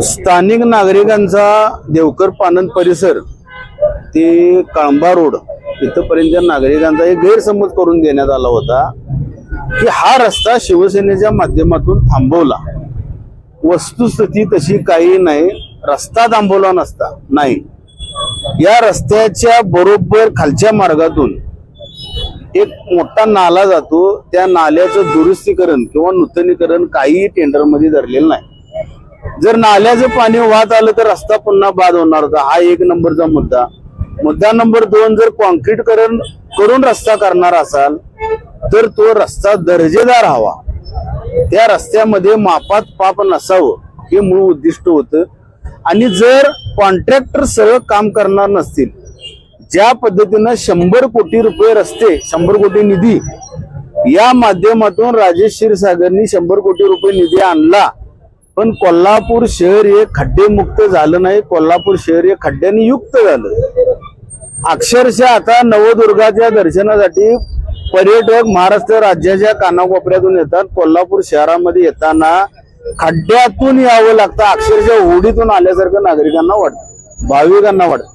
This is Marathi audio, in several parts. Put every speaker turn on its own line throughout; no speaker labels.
स्थानिक नागरिकांचा देवकर पानंद परिसर ते कळंबा रोड इथपर्यंत नागरिकांचा एक गैरसमज करून देण्यात आला होता की हा रस्ता शिवसेनेच्या माध्यमातून थांबवला. वस्तुस्थिती तशी काही नाही रस्ता थांबवला नसता नाही. या रस्त्याच्या बरोबर खालच्या मार्गातून एक मोठा नाला जातो त्या नाल्याचं दुरुस्तीकरण किंवा नूतनीकरण काहीही टेंडरमध्ये धरलेलं नाही. जर नाल्याचं पाणी वाहत आलं तर रस्ता पुन्हा बाद होणार होता. हा एक नंबरचा मुद्दा. मुद्दा नंबर दोन जर कॉन्क्रीटकरण करून रस्ता करणार असाल तर तो रस्ता दर्जेदार हवा. त्या रस्त्यामध्ये मापात पाप नसावं हे मूळ उद्दिष्ट होतं. आणि जर कॉन्ट्रॅक्टर सरळ काम करणार नसतील ज्या पद्धतीनं शंभर कोटी रुपये रस्ते शंभर कोटी निधी या माध्यमातून राजेश क्षीरसागरनी शंभर कोटी रुपये निधी आणला पण कोल्हापूर शहर हे खड्डेमुक्त झालं नाही. कोल्हापूर शहर हे खड्ड्यांनी युक्त झालं. अक्षरशः आता नवदुर्गाच्या दर्शनासाठी पर्यटक महाराष्ट्र राज्याच्या कानाकोपऱ्यातून येतात. कोल्हापूर शहरामध्ये येताना खड्ड्यातून यावं लागतं. अक्षरशः होडीतून आल्यासारखं नागरिकांना वाटतं. भाविकांना वाटतं.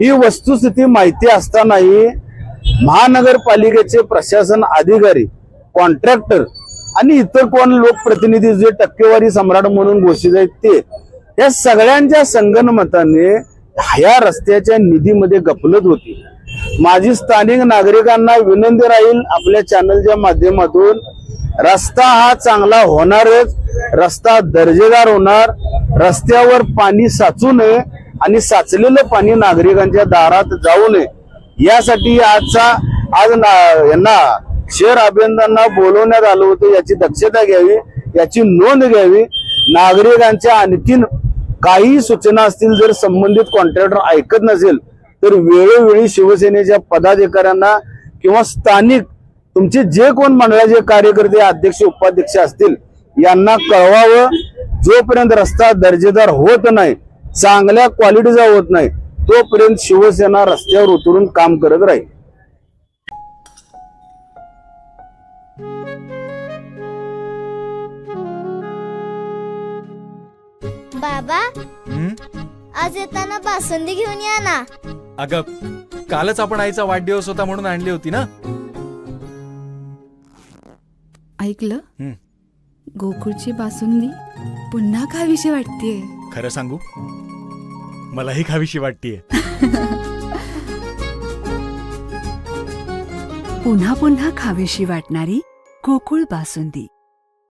ही वस्तुस्थिती माहिती असतानाही महानगरपालिकेचे प्रशासन अधिकारी कॉन्ट्रॅक्टर आणि इतर कोण लोकप्रतिनिधी जे टक्केवारी सम्राट म्हणून घोषित आहेत ते या सगळ्यांच्या संगणमताने ह्या रस्त्याच्या निधीमध्ये गफलत होती. माझी स्थानिक नागरिकांना विनंती राहील आपल्या चॅनलच्या माध्यमातून रस्ता हा चांगला होणारच रस्ता दर्जेदार होणार रस्त्यावर पाणी साचू नये आणि साचलेलं पाणी नागरिकांच्या दारात जाऊ नये. यासाठी आजचा आज ना- यांना शहर अभियंत्यांना बोलवण्यात आलं होतं याची दक्षता घ्यावी याची नोंद घ्यावी. नागरिकांच्या आणखीन काही सूचना असतील जर संबंधित कॉन्ट्रॅक्टर ऐकत नसेल तर वेळोवेळी शिवसेनेच्या पदाधिकाऱ्यांना किंवा स्थानिक तुमचे जे कोण मंडळाचे कार्यकर्ते अध्यक्ष उपाध्यक्ष असतील यांना कळवावं. जोपर्यंत रस्ता दर्जेदार होत नाही चांगल्या क्वालिटीचा होत नाही तोपर्यंत शिवसेना रस्त्यावर उतरून काम करत राहील.
बाबा
हं?
आज येताना बासुंदी घेऊन या ना.
अगं कालच आपण आईचा वाढदिवस होता म्हणून आणली होती ना?
ऐकलं?
हं.
गोकुळची बासुंदी पुन्हा खावीशी वाटतेय.
खरं सांगू? मलाही खावीशी वाटतीये.
पुन्हा पुन्हा खावीशी वाटणारी गोकुळ बासुंदी.